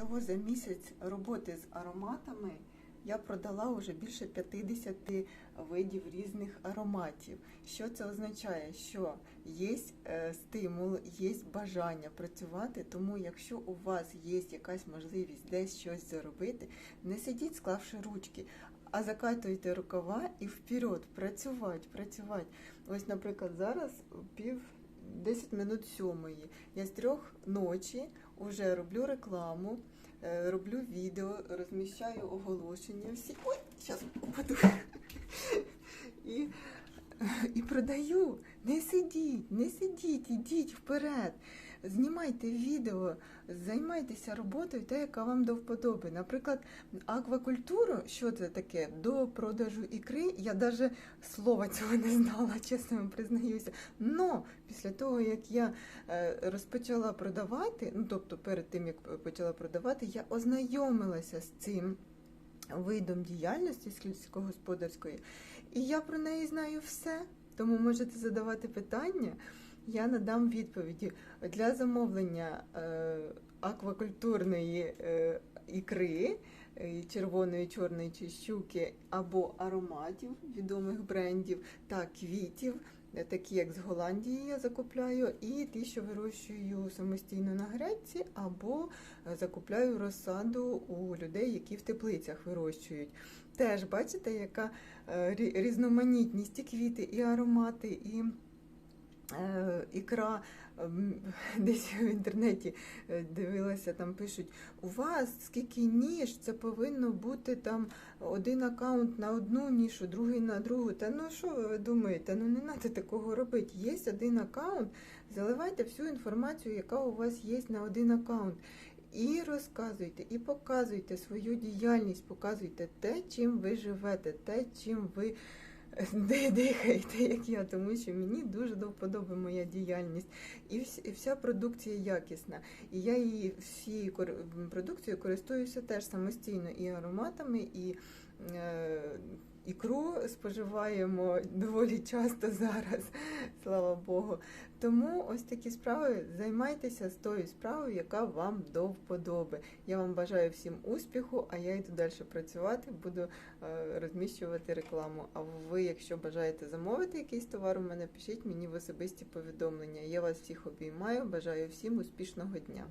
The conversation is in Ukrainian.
Всього за місяць роботи з ароматами я продала вже більше 50 видів різних ароматів. Що це означає? Що є е, стимул, є бажання працювати, тому якщо у вас є якась можливість десь щось заробити, не сидіть, склавши ручки, а закатуйте рукава і вперед, працювати, працювати. Ось, наприклад, зараз пів 10 минут сьомої. Я з трьох ночі вже роблю рекламу, е, роблю відео, розміщаю оголошення. Всі. Ой, зараз упаду. Продаю. Не сидіть, не сидіть, ідіть вперед. Знімайте відео, займайтеся роботою, та, яка вам до вподоби. Наприклад, аквакультуру, що це таке, до продажу ікри, я навіть слова цього не знала, чесно вам признаюся. Но після того, як я е, розпочала продавати, ну тобто перед тим, як почала продавати, я ознайомилася з цим видом діяльності сільськогосподарської, і я про неї знаю все. Тому можете задавати питання, я надам відповіді. Для замовлення е, аквакультурної е, ікри, е, червоної, чорної чи щуки або ароматів відомих брендів та квітів, такі як з Голландії я закупляю, і ті, що вирощую самостійно на гречці, або е, закупляю розсаду у людей, які в теплицях вирощують. Теж бачите, яка е, різноманітність і квіти, і аромати, і е, ікра. Ем, Десь в інтернеті е, дивилася, там пишуть, у вас скільки ніж, це повинно бути там один аккаунт на одну нішу, другий на другу. Та ну що ви думаєте? Ну не треба такого робити. Є один аккаунт, заливайте всю інформацію, яка у вас є на один аккаунт. І розказуйте, і показуйте свою діяльність, показуйте те, чим ви живете, те, чим ви де дихаєте, як я, тому що мені дуже до вподоби моя діяльність. І, вся продукція якісна. І я її всією продукцією користуюся теж самостійно і ароматами, і ікру споживаємо доволі часто зараз, слава Богу. Тому ось такі справи займайтеся з тою справою, яка вам до вподоби. Я вам бажаю всім успіху, а я йду далі працювати, буду е, розміщувати рекламу. А ви, якщо бажаєте замовити якийсь товар, у мене пишіть мені в особисті повідомлення. Я вас всіх обіймаю, бажаю всім успішного дня.